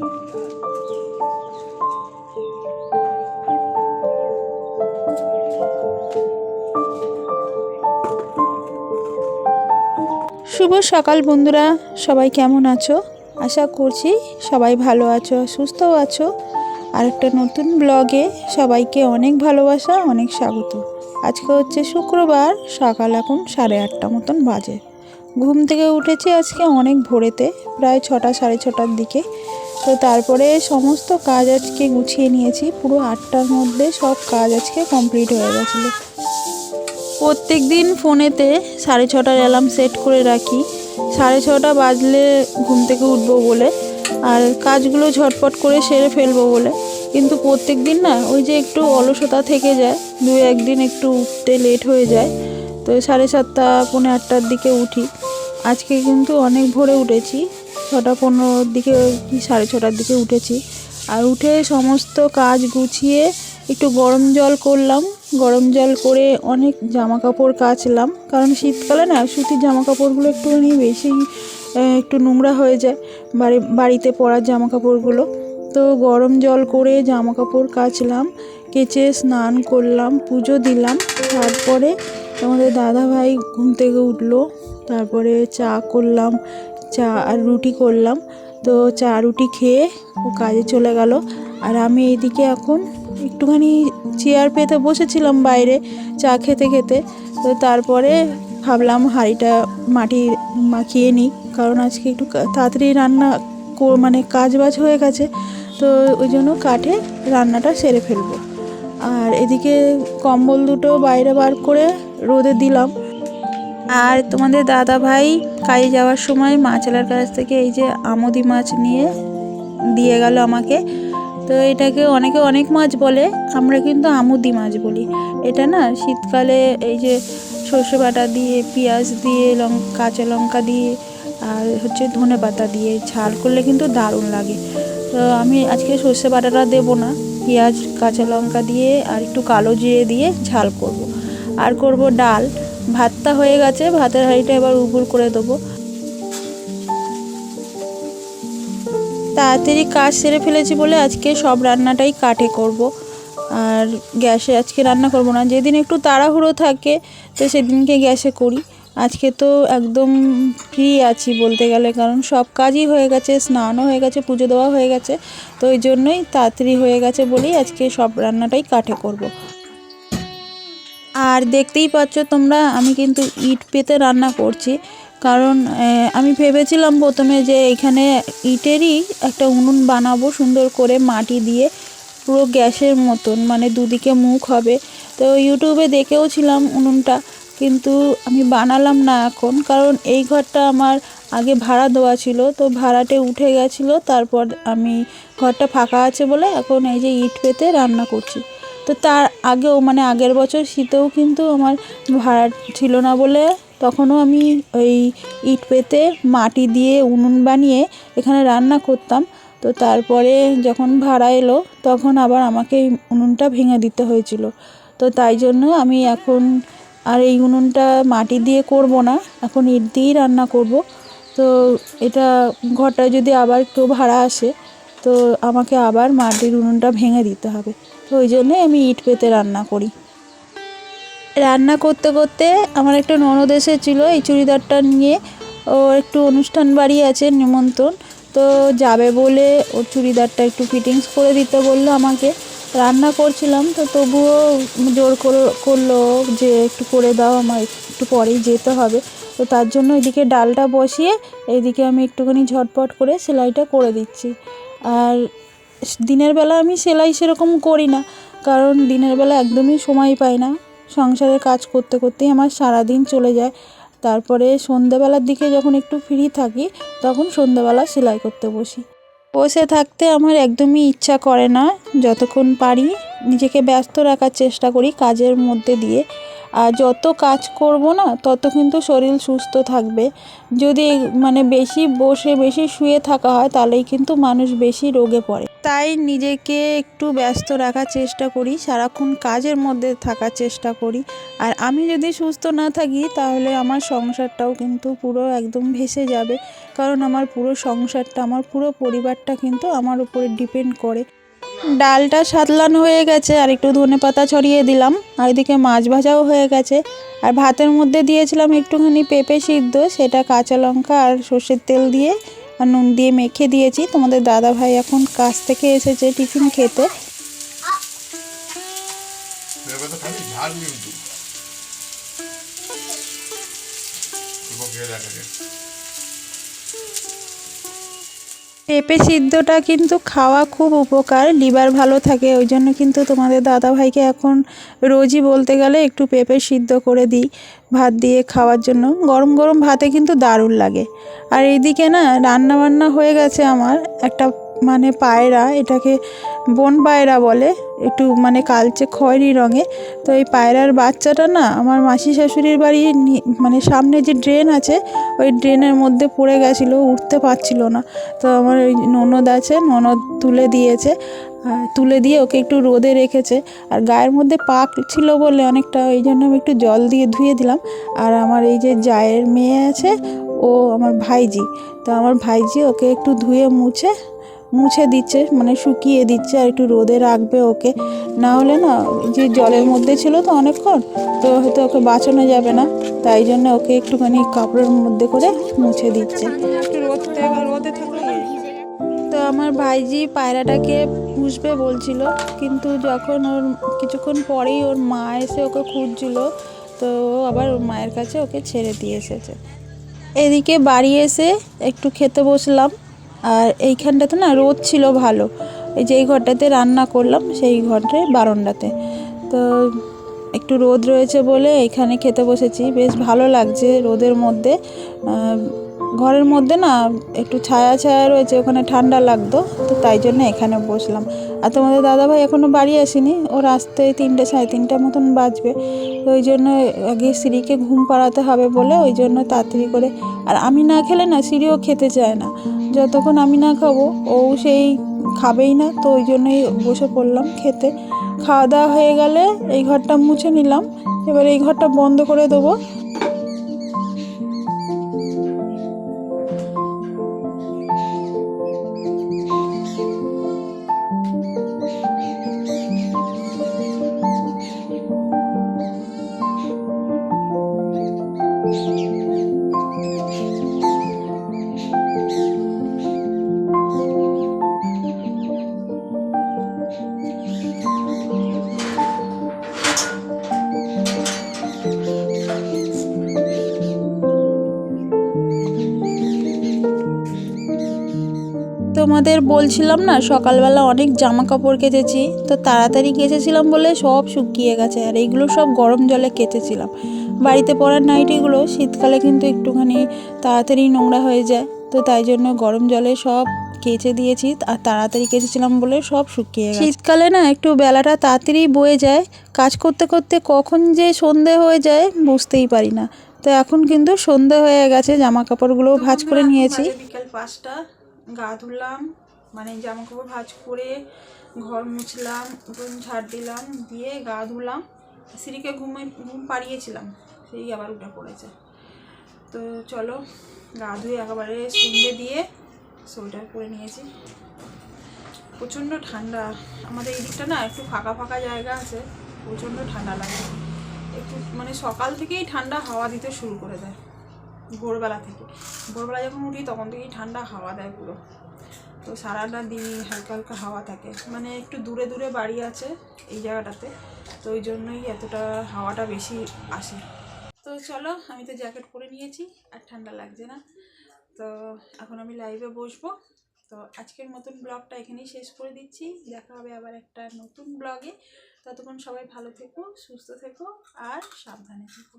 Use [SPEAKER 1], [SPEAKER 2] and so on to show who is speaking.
[SPEAKER 1] শুভ সকাল বন্ধুরা, সবাই কেমন আছো? আশা করছি সবাই ভালো আছো, সুস্থও আছো। আর একটা নতুন ব্লগে সবাইকে অনেক ভালোবাসা, অনেক স্বাগত। আজকে হচ্ছে শুক্রবার, সকাল এখন সাড়ে আটটা মতন বাজে। ঘুম থেকে উঠেছি আজকে অনেক ভোরেতে, প্রায় ছটা, সাড়ে ছটার দিকে। তো তারপরে সমস্ত কাজ আজকে গুছিয়ে নিয়েছি। পুরো আটটার মধ্যে সব কাজ আজকে কমপ্লিট হয়ে গেছিল। প্রত্যেক দিন ফোনেতে সাড়ে ছটার অ্যালার্ম সেট করে রাখি। সাড়ে ছটা বাজলে ঘুম থেকে উঠবো বলে, আর কাজগুলো ঝটপট করে সেরে ফেলব বলে। কিন্তু প্রত্যেক দিন না, ওই যে একটু অলসতা থেকে যায়, দু একদিন একটু উঠতে লেট হয়ে যায়। তো সাড়ে সাতটা, পৌনে আটটার দিকে উঠি। আজকে কিন্তু অনেক ভোরে উঠেছি। ছটা পনেরোর দিকে কি, সাড়ে ছটার দিকে উঠেছি। আর উঠে সমস্ত কাজ গুছিয়ে একটু গরম জল করলাম। গরম জল করে অনেক জামা কাপড় কাচলাম। কারণ শীতকালে না, সুতির জামা কাপড়গুলো একটুখানি বেশি একটু নোংরা হয়ে যায় বাড়ি, বাড়িতে পরার জামা কাপড়গুলো তো গরম জল করে জামা কাপড় কাচলাম, কেচে স্নান করলাম, পুজো দিলাম। তারপরে আমাদের দাদা ভাই ঘুম থেকে উঠল। তারপরে চা করলাম চা আর রুটি করলাম। তো চা, রুটি খেয়ে ও কাজে চলে গেল। আর আমি এইদিকে এখন একটুখানি চেয়ার পেতে বসেছিলাম বাইরে চা খেতে খেতে। তো তারপরে ভাবলাম হাঁড়িটা মাটি মাখিয়ে নিই, কারণ আজকে একটু তাড়াতাড়ি রান্না মানে কাজ বাজ হয়ে গেছে। তো ওই জন্য কাঠে রান্নাটা সেরে ফেলব। আর এদিকে কম্বল দুটো বাইরে বার করে রোদে দিলাম। আর তোমাদের দাদা ভাই কাজে যাওয়ার সময় মাছলার কাছ থেকে এই যে আমদি মাছ নিয়ে দিয়ে গেল আমাকে। তো এটাকে অনেকে অনেক মাছ বলে, আমরা কিন্তু আমুদি মাছ বলি। এটা না শীতকালে এই যে সর্ষে বাটা দিয়ে, পেঁয়াজ দিয়ে লঙ্কা কাঁচা লঙ্কা দিয়ে, আর হচ্ছে ধনে পাতা দিয়ে ঝাল করলে কিন্তু দারুণ লাগে। তো আমি আজকে সর্ষে বাটাটা দেবো না, পেঁয়াজ, কাঁচা লঙ্কা দিয়ে আর একটু কালো জিরে দিয়ে ঝাল করব। আর করব ডাল। ভাতটা হয়ে গেছে, ভাতের হাঁড়িটা এবার উগুর করে দেবো। তাড়াতাড়ি কাজ সেরে ফেলেছি বলে আজকে সব রান্নাটাই কাঠে করব। আর গ্যাসে আজকে রান্না করব না। যেদিন একটু তাড়াহুড়ো থাকে, তো সেদিনকে গ্যাসে করি। আজকে তো একদম ফ্রি আছি বলতে গেলে, কারণ সব কাজই হয়ে গেছে, স্নানও হয়ে গেছে, পুজো দেওয়া হয়ে গেছে। তো ওই জন্যই তাড়াতাড়ি হয়ে গেছে বলেই আজকে সব রান্নাটাই কাঠে করব। আর দেখতেই পাচ্ছ তোমরা, আমি কিন্তু ইট পেতে রান্না করছি। কারণ আমি ভেবেছিলাম প্রথমে যে এখানে ইটেরই একটা উনুন বানাবো সুন্দর করে মাটি দিয়ে, পুরো গ্যাসের মতন মানে দুদিকে মুখ হবে। তো ইউটিউবে দেখেও ছিলাম উনুনটা, কিন্তু আমি বানালাম না এখন, কারণ এই ঘরটা আমার আগে ভাড়া দেওয়া ছিল। তো ভাড়াটে উঠে গেছিল, তারপর আমি ঘরটা ফাঁকা আছে বলে এখন এই যে ইট পেতে রান্না করছি। তো তার আগেও মানে আগের বছর শীতেও কিন্তু আমার ভাড়া ছিল না বলে তখনও আমি ওই ইট পেতে মাটি দিয়ে উনুন বানিয়ে এখানে রান্না করতাম। তো তারপরে যখন ভাড়া এলো, তখন আবার আমাকে এই উনুনটা ভেঙে দিতে হয়েছিল। তো তাই জন্য আমি এখন আর এই উনুনটা মাটি দিয়ে করব না, এখন ইট দিয়েই রান্না করব। তো এটা ঘরটা যদি আবার কেউ ভাড়া আসে তো আমাকে আবার মাটির উনুনটা ভেঙে দিতে হবে। তো ওই জন্যে আমি ইট পেতে রান্না করি। রান্না করতে করতে আমার একটা ননদ এসেছিল, এই চুড়িদারটা নিয়ে। ও একটু অনুষ্ঠান বাড়ি আছে নিমন্ত্রণ। তো যাবে বলে ওর চুড়িদারটা একটু ফিটিংস করে দিতে বলল আমাকে। রান্না করছিলাম, তো তবুও জোর করে, করল যে একটু করে দাও, আমার একটু পরেই যেতে হবে। তো তার জন্য এদিকে ডালটা বসিয়ে, এইদিকে আমি একটুখানি ঝটপট করে সেলাইটা করে দিচ্ছি। আর দিনের বেলা আমি সেলাই সেরকম করি না, কারণ দিনের বেলা একদমই সময় পাই না। সংসারের কাজ করতে করতেই আমার সারা দিন চলে যায়। তারপরে সন্ধ্যাবেলার দিকে যখন একটু ফ্রি থাকি, তখন সন্ধ্যাবেলা সেলাই করতে বসি। বসে থাকতে আমার একদমই ইচ্ছা করে না, যতক্ষণ পারি নিজেকে ব্যস্ত রাখার চেষ্টা করি কাজের মধ্যে দিয়ে। আর যত কাজ করব না, তত কিন্তু শরীর সুস্থ থাকবে। যদি মানে বেশি বসে বেশি শুয়ে থাকা হয়, তাহলেই কিন্তু মানুষ বেশি রোগে পড়ে। তাই নিজেকে একটু ব্যস্ত রাখার চেষ্টা করি, সারাক্ষণ কাজের মধ্যে থাকার চেষ্টা করি। আর আমি যদি সুস্থ না থাকি, তাহলে আমার সংসারটাও কিন্তু পুরো একদম ভেসে যাবে। কারণ আমার পুরো সংসারটা, আমার পুরো পরিবারটা কিন্তু আমার উপরে ডিপেন্ড করে। ডালটা সাতলানো হয়ে গেছে, আর একটু ধনে পাতা ছড়িয়ে দিলাম, আর এদিকে মাছ ভাজাও হয়ে গেছে। আর ভাতের মধ্যে দিয়েছিলাম একটুখানি পেঁপে সিদ্ধ, সেটা কাঁচা লঙ্কা আর সর্ষের তেল দিয়ে আর নুন দিয়ে মেখে দিয়েছি। তোমাদের দাদা ভাই এখন কাজ থেকে এসেছে টিফিন খেতে। পেঁপে সিদ্ধটা কিন্তু খাওয়া খুব উপকার, লিভার ভালো থাকে, ওই জন্য কিন্তু তোমাদের দাদা ভাইকে এখন রোজই বলতে গেলে একটু পেঁপে সিদ্ধ করে দিই ভাত দিয়ে খাওয়ার জন্য। গরম গরম ভাতে কিন্তু দারুণ লাগে। আর এইদিকে না রান্না বান্না হয়ে গেছে আমার, একটা মানে পায়রা এটাকে বন পায়রা বলে, একটু মানে কালচে খয়েরি রঙে। তো এই পায়রার বাচ্চাটা না আমার মাসি শাশুড়ির বাড়ি মানে সামনে যে ড্রেন আছে, ওই ড্রেনের মধ্যে পড়ে গেছিল, উঠতে পারছিল না। তো আমার ওই ননদ আছে, ননদ তুলে দিয়েছে তুলে দিয়ে ওকে একটু রোদে রেখেছে। আর গায়ের মধ্যে পাক ছিল বলে অনেকটা, ওই জন্য আমি একটু জল দিয়ে ধুয়ে দিলাম। আর আমার এই যে জায়ের মেয়ে আছে, ও আমার ভাইজি। তো আমার ভাইজি ওকে একটু ধুয়ে মুছে মুছে দিচ্ছে মানে শুকিয়ে দিচ্ছে আর একটু রোদে রাখবে ওকে। না হলে না, যে জলের মধ্যে ছিল তো অনেকক্ষণ, তো হয়তো ওকে বাঁচানো যাবে না। তাই জন্য ওকে একটুখানি কাপড়ের মধ্যে করে মুছে দিচ্ছে। তো আমার ভাইজি পায়রাটাকে পুষবে বলছিল, কিন্তু যখন ওর, কিছুক্ষণ পরেই ওর মা এসে ওকে খুঁজছিল, তো ও আবার ওর মায়ের কাছে ওকে ছেড়ে দিয়ে এসেছে। এদিকে বাড়ি এসে একটু খেতে বসলাম। আর এইখানটাতে না রোদ ছিল ভালো। এই যে এই ঘরটাতে রান্না করলাম, সেই ঘরটায় বারান্দাতে। তো একটু রোদ রয়েছে বলে এখানে খেতে বসেছি। বেশ ভালো লাগছে রোদের মধ্যে। ঘরের মধ্যে না একটু ছায়া ছায়া রয়েছে, ওখানে ঠান্ডা লাগতো, তো তাই জন্য এখানে বসলাম। আর তোমাদের দাদাভাই এখনও বাড়ি আসেনি ওর আসতে তিনটে, সাড়ে তিনটে মতন বাজবে। তো ওই জন্য আগে সিঁড়িকে ঘুম পাড়াতে হবে বলে ওই জন্য তাড়াতাড়ি করে, আর আমি না খেলে না সিঁড়িও খেতে চায় না। যতক্ষণ আমি না খাব, ও সেই খাবেই না, তো ওই জন্যই বসে পড়লাম খেতে। খাওয়া দাওয়া হয়ে গেলে এই ঘরটা মুছে নিলাম। এবার এই ঘরটা বন্ধ করে দেবো। তোমাদের বলছিলাম না সকালবেলা অনেক জামা কাপড় কেচেছি তো তাড়াতাড়ি কেচেছিলাম বলে সব শুকিয়ে গেছে আর এইগুলো সব গরম জলে কেচেছিলাম। বাড়িতে পরার নাইটিগুলো শীতকালে কিন্তু একটুখানি তাড়াতাড়ি নোংরা হয়ে যায় তো তাই জন্য গরম জলে সব কেচে দিয়েছি আর তাড়াতাড়ি কেচেছিলাম বলে সব শুকিয়ে গেছে। শীতকালে না একটু বেলাটা তাড়াতাড়ি বয়ে যায় কাজ করতে করতে কখন যে সন্ধে হয়ে যায় বুঝতেই পারি না তো এখন কিন্তু সন্ধে হয়ে গেছে জামা কাপড়গুলো ভাঁজ করে নিয়েছি। বিকেল পাঁচটা গা ধুলাম মানে জামা কাপড় ভাঁজ করে ঘর মুছলাম ঝাড় দিলাম, দিয়ে গা ধুলাম। সিঁড়িকে ঘুমে, ঘুম পাড়িয়েছিলাম, সেই আবার উঠে পড়েছে। তো চলো, গা ধুয়ে একেবারে সন্ধে দিয়ে সোয়েটার পরে নিয়েছি। প্রচণ্ড ঠান্ডা, আমাদের এই দিকটা না একটু ফাঁকা ফাঁকা জায়গা আছে, প্রচণ্ড ঠান্ডা লাগে। একটু মানে সকাল থেকেই ঠান্ডা হাওয়া দিতে শুরু করে দেয়। ভোরবেলা থেকে। ভোরবেলা যখন উঠি, তখন থেকেই ঠান্ডা হাওয়া দেয় পুরো। তো সারাটা দিন হালকা হালকা হাওয়া থাকে। মানে একটু দূরে দূরে বাড়ি আছে এই জায়গাটাতে। তো ওই জন্যই এতটা হাওয়াটা বেশি আসে। তো চলো, আমি তো জ্যাকেট পরে নিয়েছি, আর ঠান্ডা লাগছে না। তো এখন আমি লাইভে বসবো। তো আজকের মতন ব্লগটা এখানেই শেষ করে দিচ্ছি। দেখা হবে আবার একটা নতুন ব্লগে ততক্ষণ সবাই ভালো থেকো, সুস্থ থেকো, আর সাবধানে থেকো।